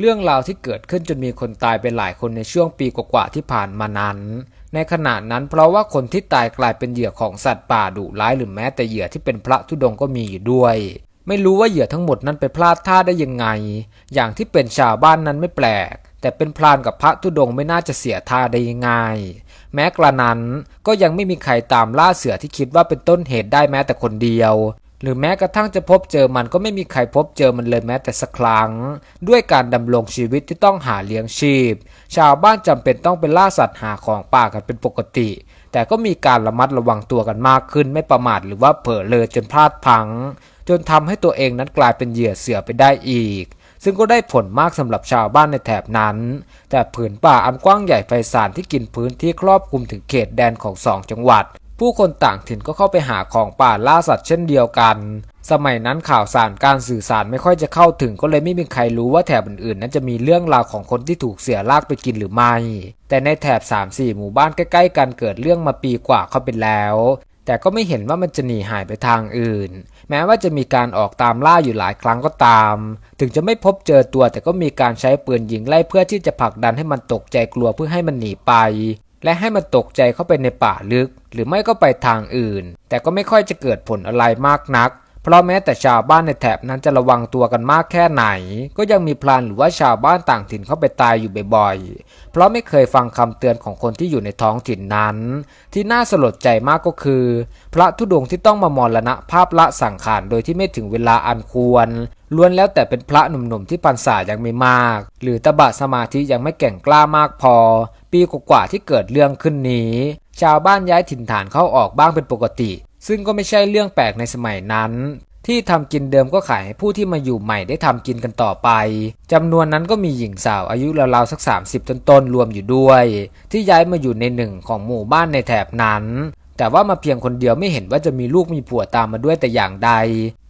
เรื่องราวที่เกิดขึ้นจนมีคนตายไปหลายคนในช่วงปีกว่าๆที่ผ่านมานั้น ในขณะนั้นเพราะว่าคนที่ตายกลายเป็นเหยื่อของสัตว์ป่าดุร้ายหรือแม้แต่เหยื่อที่เป็นพระธุดงก็มีอยู่ด้วย ไม่รู้ว่าเหยื่อทั้งหมดนั้นไปพลาดท่าได้ยังไง อย่างที่เป็นชาวบ้านนั้นไม่แปลก แต่เป็นพรานกับพระธุดงไม่น่าจะเสียท่าได้ง่ายๆแม้กระนั้นก็ยังไม่มีใครตามล่าเสือที่คิดว่าเป็นต้นเหตุได้แม้แต่คนเดียว หรือแม้กระทั่งจะพบเจอมันก็ไม่มีใครพบเจอมันเลยแม้แต่สักครั้ง ด้วยการดำรงชีวิตที่ต้องหาเลี้ยงชีพ ชาวบ้านจำเป็นต้องไปล่าสัตว์หาของป่ากันเป็นปกติ แต่ก็มีการระมัดระวังตัวกันมากขึ้น ไม่ประมาทหรือว่าเผลอเลยจนพลาดพัง จนทำให้ตัวเองนั้นกลายเป็นเหยื่อเสือไปได้อีก ซึ่งก็ได้ผลมากสำหรับชาวบ้านในแถบนั้น แต่ผืนป่าอันกว้างใหญ่ไพศาลที่กินพื้นที่ครอบคลุมถึงเขตแดนของสองจังหวัด ผู้คนต่างถิ่นก็เข้าไปหาของป่าล่าสัตว์เช่นเดียวกัน สมัยนั้นข่าวสารการสื่อสารไม่ค่อยจะเข้าถึงก็เลยไม่มีใครรู้ว่าแถบอื่นๆ นั้นจะมีเรื่องราวของคนที่ถูกเสือลากไปกินหรือไม่ แต่ในแถบ 3-4 หมู่บ้านใกล้ ๆ กันเกิดเรื่องมาปีกว่าเข้าไปแล้ว แต่ก็ไม่เห็นว่ามันจะหนีหายไปทางอื่น แม้ว่าจะมีการออกตามล่าอยู่หลายครั้งก็ตาม ถึงจะไม่พบเจอตัวแต่ก็มีการใช้ปืนยิงไล่เพื่อที่จะผลักดันให้มันตกใจกลัวเพื่อให้มันหนีไป และให้มันตกใจเข้าไปในป่าลึก หรือไม่ก็ไปทางอื่น แต่ก็ไม่ค่อยจะเกิดผลอะไรมากนัก เพราะแม้แต่ชาวบ้านในแถบนั้นจะระวังตัวกันมากแค่ไหน ก็ยังมีพลานหรือว่าชาวบ้านต่างถิ่นเข้าไปตายอยู่บ่อยๆ เพราะไม่เคยฟังคำเตือนของคนที่อยู่ในท้องถิ่นนั้น ที่น่าสลดใจมากก็คือ พระธุดงค์ที่ต้องมามรณะภาพละสังขารโดยที่ไม่ถึงเวลาอันควรล้วนแล้วแต่เป็นพระหนุ่มๆที่ปัญษายังไม่มาก หรือตบะสมาธิยังไม่แก่งกล้ามากพอ ปีกว่าๆที่เกิดเรื่องขึ้นนี้ ชาวบ้านย้ายถิ่นฐานเข้าออกบ้างเป็นปกติ ซึ่งก็ไม่ใช่เรื่องแปลกในสมัยนั้น ที่ทำกินเดิมก็ขายให้ผู้ที่มาอยู่ใหม่ได้ทำกินกันต่อไปจำนวนนั้นก็มีหญิงสาวอายุราวๆสัก 30 ต้นๆรวมอยู่ด้วย ที่ย้ายมาอยู่ในหนึ่งของหมู่บ้านในแถบนั้น แต่ว่ามาเพียงคนเดียวไม่เห็นว่าจะมีลูกมีผัวตามมาด้วยแต่อย่างใด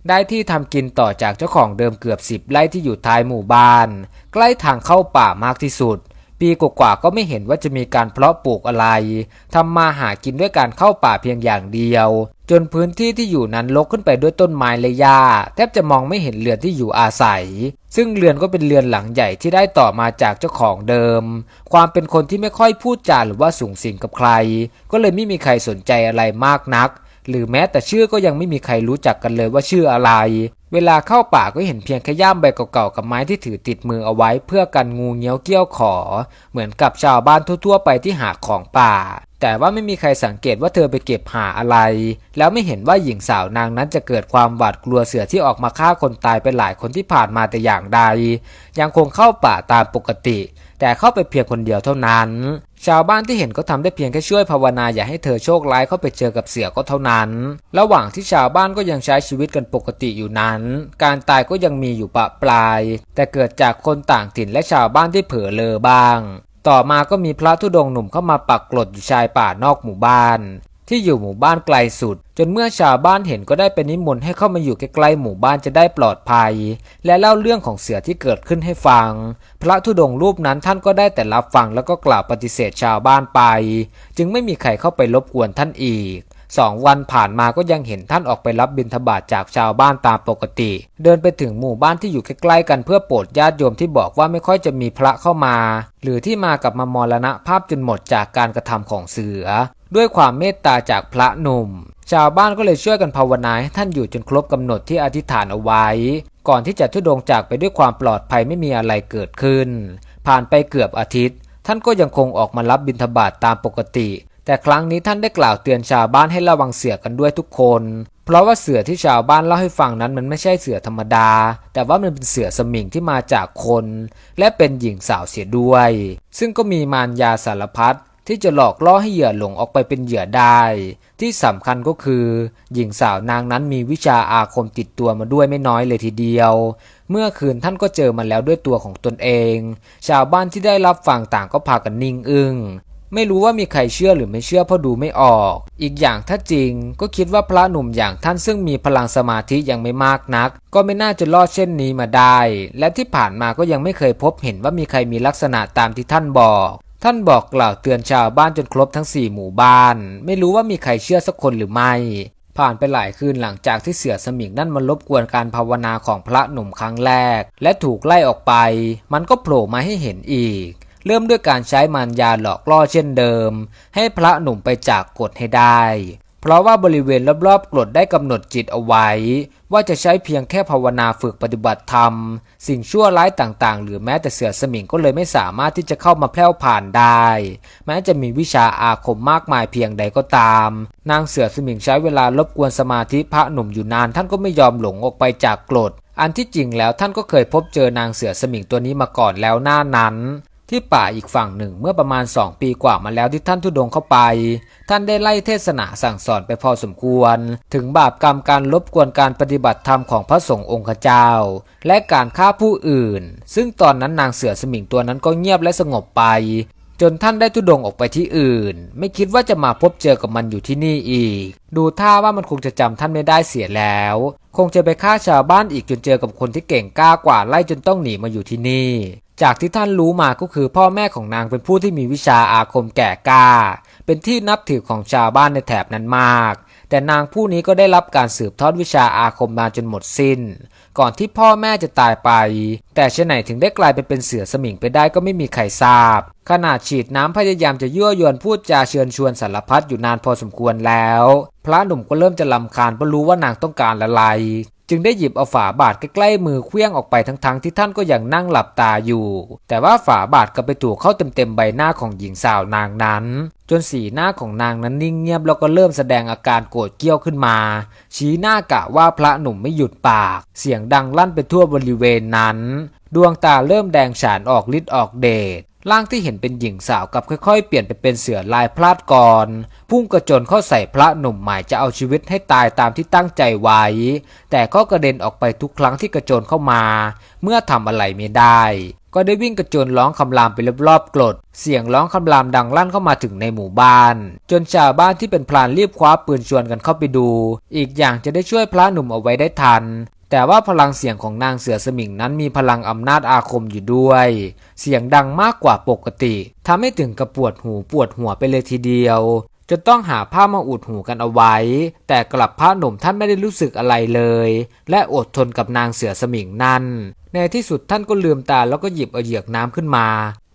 ได้ที่ทำกินต่อจากเจ้าของเดิมเกือบสิบไร่ที่อยู่ท้ายหมู่บ้าน ใกล้ทางเข้าป่ามากที่สุด ปีกว่าๆก็ไม่เห็นว่าจะมีการเพาะปลูกอะไรทำมาหากินด้วยการเข้าป่าเพียงอย่างเดียว จนพื้นที่ที่อยู่นั้นรกขึ้นไปด้วยต้นไม้และหญ้าแทบจะมองไม่เห็นเรือนที่อยู่อาศัย ซึ่งเรือนก็เป็นเรือนหลังใหญ่ที่ได้ต่อมาจากเจ้าของเดิม ความเป็นคนที่ไม่ค่อยพูดจาหรือว่าสูงสิงกับใคร ก็เลยไม่มีใครสนใจอะไรมากนัก หรือแม้แต่ชื่อก็ยังไม่มีใครรู้จักกันเลยว่าชื่ออะไร เวลาเข้าป่าก็เห็นเพียงแค่ย่ามใบเก่าๆกับไม้ที่ถือติดมือเอาไว้ เพื่อกันงูเงี้ยวเกี้ยวขอ เหมือนกับชาวบ้านทั่วๆไปที่หาของป่า แต่ว่าไม่มีใครสังเกตว่าเธอไปเก็บหาอะไร แล้วไม่เห็นว่าหญิงสาวนางนั้นจะเกิดความหวาดกลัวเสือที่ออกมาฆ่าคนตายไปหลายคนที่ผ่านมาแต่อย่างใด ยังคงเข้าป่าตามปกติ แต่เข้าไปเพียงคนเดียวเท่านั้น ชาวบ้านที่เห็นก็ทำได้เพียงแค่ช่วยภาวนาอย่าให้เธอโชคร้ายเข้าไปเจอกับเสือก็เท่านั้น ระหว่างที่ชาวบ้านก็ยังใช้ชีวิตกันปกติอยู่นั้น การตายก็ยังมีอยู่ปะปลาย แต่เกิดจากคนต่างถิ่นและชาวบ้านที่เผลอเลอบ้าง ต่อมาก็มีพระธุดงค์หนุ่มเข้ามาปักกลดอยู่ชายป่านอกหมู่บ้าน ที่อยู่หมู่บ้านไกลสุด จนเมื่อชาวบ้านเห็นก็ได้เป็นนิมนต์ให้เข้ามาอยู่ใกล้ๆหมู่บ้านจะได้ปลอดภัย และเล่าเรื่องของเสือที่เกิดขึ้นให้ฟัง พระธุดงรูปนั้นท่านก็ได้แต่รับฟังแล้วก็กล่าวปฏิเสธชาวบ้านไป จึงไม่มีใครเข้าไปรบกวนท่านอีกสองวันผ่านมาก็ยังเห็นท่านออกไปรับบิณฑบาตจากชาวบ้านตามปกติ เดินไปถึงหมู่บ้านที่อยู่ใกล้ๆกันเพื่อโปรดญาติโยมที่บอกว่าไม่ค่อยจะมีพระเข้ามา หรือที่มากับมามรณะภาพจนหมดจากการกระทำของเสือ ด้วยความเมตตาจากพระหนุ่ม ชาวบ้านก็เลยช่วยกันภาวนาให้ท่านอยู่จนครบกำหนดที่อธิษฐานเอาไว้ ก่อนที่จะทุดงจากไปด้วยความปลอดภัยไม่มีอะไรเกิดขึ้น ผ่านไปเกือบอาทิตย์ ท่านก็ยังคงออกมารับบิณฑบาตตามปกติ แต่ครั้งนี้ท่านได้กล่าวเตือนชาวบ้านให้ระวังเสือกันด้วยทุกคน เพราะว่าเสือที่ชาวบ้านเล่าให้ฟังนั้นมันไม่ใช่เสือธรรมดา แต่ว่ามันเป็นเสือสมิงที่มาจากคน และเป็นหญิงสาวเสียด้วย ซึ่งก็มีมารยาสารพัด ที่จะหลอกล่อให้เหยื่อหลงออกไปเป็นเหยื่อได้ ที่สำคัญก็คือ หญิงสาวนางนั้นมีวิชาอาคมติดตัวมาด้วยไม่น้อยเลยทีเดียว เมื่อคืนท่านก็เจอมันแล้วด้วยตัวของตนเอง ชาวบ้านที่ได้รับฟังต่างก็พากันนิ่งอึง้งไม่รู้ว่ามีใครเชื่อหรือไม่เชื่อเพราะดูไม่ออก อีกอย่างถ้าจริง ก็คิดว่าพระหนุ่มอย่างท่านซึ่งมีพลังสมาธิยังไม่มากนัก ก็ไม่น่าจะรอดเช่นนี้มาได้ และที่ผ่านมาก็ยังไม่เคยพบเห็นว่ามีใครมีลักษณะตามที่ท่านบอก ท่านบอกกล่าวเตือนชาวบ้านจนครบทั้งสี่หมู่บ้าน ไม่รู้ว่ามีใครเชื่อสักคนหรือไม่ ผ่านไปหลายคืนหลังจากที่เสือสมิงนั่นมารบกวนการภาวนาของพระหนุ่มครั้งแรก และถูกไล่ออกไป มันก็โผล่มาให้เห็นอีก เริ่มด้วยการใช้มารยาหลอกล่อเช่นเดิม ให้พระหนุ่มไปจากกฎให้ได้ เพราะว่าบริเวณรอบๆกรดได้กำหนดจิตเอาไว้ ว่าจะใช้เพียงแค่ภาวนาฝึกปฏิบัติธรรม สิ่งชั่วร้ายต่างๆ หรือแม้แต่เสือสมิงก็เลยไม่สามารถที่จะเข้ามาแพร่ผ่านได้ แม้จะมีวิชาอาคมมากมายเพียงใดก็ตาม นางเสือสมิงใช้เวลารบกวนสมาธิพระหนุ่มอยู่นาน ท่านก็ไม่ยอมหลงออกไปจากกรดอันที่จริงแล้วท่านก็เคยพบเจอนางเสือสมิงตัวนี้มาก่อนแล้วหน้านั้น ที่ป่าอีกฝั่งหนึ่งเมื่อประมาณ2ปีกว่ามาแล้วที่ท่านทุดงเข้าไป ท่านได้ไล่เทศนาสั่งสอนไปพอสมควร ถึงบาปกรรมการลบกวนการปฏิบัติธรรมของพระสงฆ์องค์เจ้า และการฆ่าผู้อื่น ซึ่งตอนนั้นนางเสือสมิงตัวนั้นก็เงียบและสงบไป จนท่านได้ทุดงออกไปที่อื่น ไม่คิดว่าจะมาพบเจอกับมันอยู่ที่นี่อีก ดูท่าว่ามันคงจะจำท่านไม่ได้เสียแล้ว คงจะไปฆ่าชาวบ้านอีกจนเจอกับคนที่เก่งกล้ากว่าไล่จนต้องหนีมาอยู่ที่นี่ จากที่ท่านรู้มาก็คือพ่อแม่ของนางเป็นผู้ที่มีวิชาอาคมแก่กล้า เป็นที่นับถือของชาวบ้านในแถบนั้นมาก แต่นางผู้นี้ก็ได้รับการสืบทอดวิชาอาคมมาจนหมดสิ้น ก่อนที่พ่อแม่จะตายไป แต่เช่นไหนถึงได้กลายไปเป็นเสือสมิงไปได้ก็ไม่มีใครทราบ ขนาดฉีดน้ำพยายามจะยั่วยวนพูดจาเชิญชวนสารพัดอยู่นานพอสมควรแล้ว พระหนุ่มก็เริ่มจะลำคาญเพราะรู้ว่านางต้องการอะไร จึงได้หยิบเอาฝาบาทใกล้ๆมือเคลี้ยงออกไปทั้งๆที่ท่านก็ยังนั่งหลับตาอยู่ แต่ว่าฝาบาทก็ไปถูกเข้าเต็มๆใบหน้าของหญิงสาวนางนั้น จนสีหน้าของนางนั้นนิ่งเงียบแล้วก็เริ่มแสดงอาการโกรธเกี้ยวขึ้นมา ชี้หน้ากะว่าพระหนุ่มไม่หยุดปาก เสียงดังลั่นไปทั่วบริเวณนั้น ดวงตาเริ่มแดงฉานออกฤทธิ์ออกเดชร่างที่เห็นเป็นหญิงสาวกับค่อยๆ เปลี่ยนไปเป็นเสือลายพลาดกร พุ่งกระโจนเข้าใส่พระหนุ่มหมายจะเอาชีวิตให้ตายตามที่ตั้งใจไว้ แต่ก็กระเด็นออกไปทุกครั้งที่กระโจนเข้ามา เมื่อทำอะไรไม่ได้ ก็ได้วิ่งกระโจนร้องคำรามไปรอบๆกรดเสียงร้องคำรามดังลั่นเข้ามาถึงในหมู่บ้าน จนชาวบ้านที่เป็นพลานรีบคว้าปืนชวนกันเข้าไปดู อีกอย่างจะได้ช่วยพระหนุ่มเอาไว้ได้ทันแต่ว่าพลังเสียงของนางเสือสมิงนั้นมีพลังอำนาจอาคมอยู่ด้วย เสียงดังมากกว่าปกติทำให้ถึงกับปวดหูปวดหัวไปเลยทีเดียว จนต้องหาผ้ามาอุดหูกันเอาไว้ แต่กลับพระหนุ่มท่านไม่ได้รู้สึกอะไรเลย และอดทนกับนางเสือสมิงนั่น ในที่สุดท่านก็ลืมตาแล้วก็หยิบเอาเหยือกน้ำขึ้นมา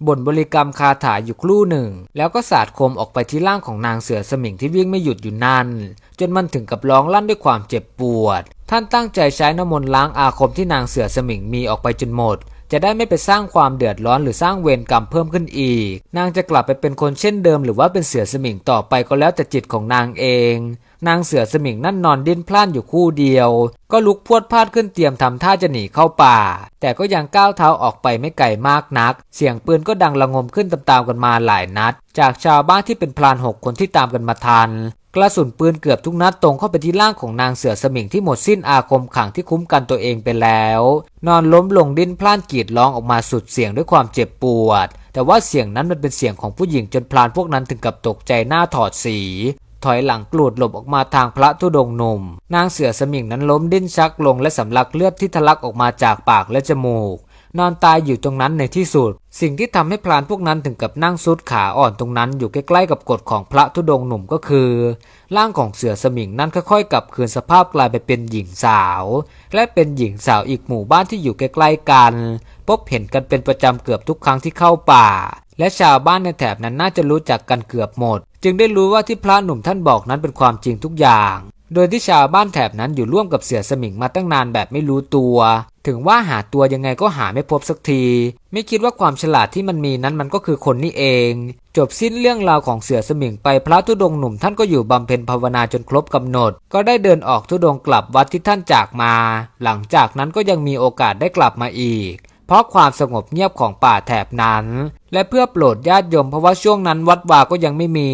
บ่นบริกรรมคาถาอยู่ครู่หนึ่ง แล้วก็สาดคมออกไปที่ร่างของนางเสือสมิงที่วิ่งไม่หยุดอยู่นั่น จนมันถึงกับร้องลั่นด้วยความเจ็บปวด ท่านตั้งใจใช้น้ำมนต์ล้างอาคมที่นางเสือสมิงมีออกไปจนหมด จะได้ไม่ไปสร้างความเดือดร้อนหรือสร้างเวรกรรมเพิ่มขึ้นอีก นางจะกลับไปเป็นคนเช่นเดิม หรือว่าเป็นเสือสมิงต่อไปก็แล้วแต่จิตของนางเอง นางเสือสมิงนั่นนอนดิ้นพล่านอยู่คู่เดียว ก็ลุกพวดพลาดขึ้นเตรียมทำท่าจะหนีเข้าป่า แต่ก็ยังก้าวเท้าออกไปไม่ไกลมากนัก เสียงปืนก็ดังระงมขึ้นตามๆกันมาหลายนัด จากชาวบ้านที่เป็นพลานหกคนที่ตามกันมาทัน กระสุนปืนเกือบทุกนัดตรงเข้าไปที่ร่างของนางเสือสมิงที่หมดสิ้นอาคมขังที่คุ้มกันตัวเองไปแล้ว นอนล้มลงดิ้นพล่านกรีดร้องออกมาสุดเสียงด้วยความเจ็บปวด แต่ว่าเสียงนั้นมันเป็นเสียงของผู้หญิงจนพลานพวกนั้นถึงกับตกใจหน้าถอดสี ถอยหลังกลูดหลบออกมาทางพระธุดงหนุ่ม นางเสือสมิงนั้นล้มดิ้นชักลงและสำลักเลือดที่ทะลักออกมาจากปากและจมูก นอนตายอยู่ตรงนั้นในที่สุด สิ่งที่ทำให้พลานพวกนั้นถึงกับนั่งซุดขาอ่อนตรงนั้นอยู่ใกล้ๆกับกฎของพระธุดงหนุ่มก็คือ ร่างของเสือสมิงนั้นค่อยๆกลับคืนสภาพกลายไปเป็นหญิงสาว และเป็นหญิงสาวอีกหมู่บ้านที่อยู่ใกล้ๆกัน พบเห็นกันเป็นประจำเกือบทุกครั้งที่เข้าป่า และชาวบ้านในแถบนั้นน่าจะรู้จักกันเกือบหมด จึงได้รู้ว่าที่พระหนุ่มท่านบอกนั้นเป็นความจริงทุกอย่าง โดยที่ชาวบ้านแถบนั้นอยู่ร่วมกับเสือสมิงมาตั้งนานแบบไม่รู้ตัว ถึงว่าหาตัวยังไงก็หาไม่พบสักที ไม่คิดว่าความฉลาดที่มันมีนั้นมันก็คือคนนี่เอง จบสิ้นเรื่องราวของเสือสมิงไปพระธุดงหนุ่มท่านก็อยู่บำเพ็ญภาวนาจนครบกำหนด ก็ได้เดินออกธุดงกลับวัดที่ท่านจากมา หลังจากนั้นก็ยังมีโอกาสได้กลับมาอีกเพราะความสงบเงียบของป่าแถบนั้น และเพื่อโปรดญาติโยมเพราะว่าช่วงนั้นวัดวาก็ยังไม่มี